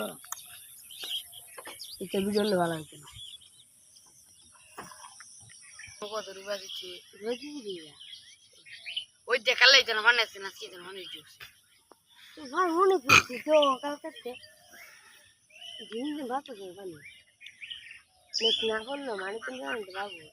হ্যাঁ। এটা ভিডিও ভালো হতো না কত রুবা দিচ্ছে রোজই দিয়া ওই দেখালেই তো না বানাইছে না কি যেন হ্যাঁ, অনেক ভাই মনে পড়ছি তো। কালকে দিন দিন বাপ যাবে বানি নেট না করল মানে তুমি জানতে না না।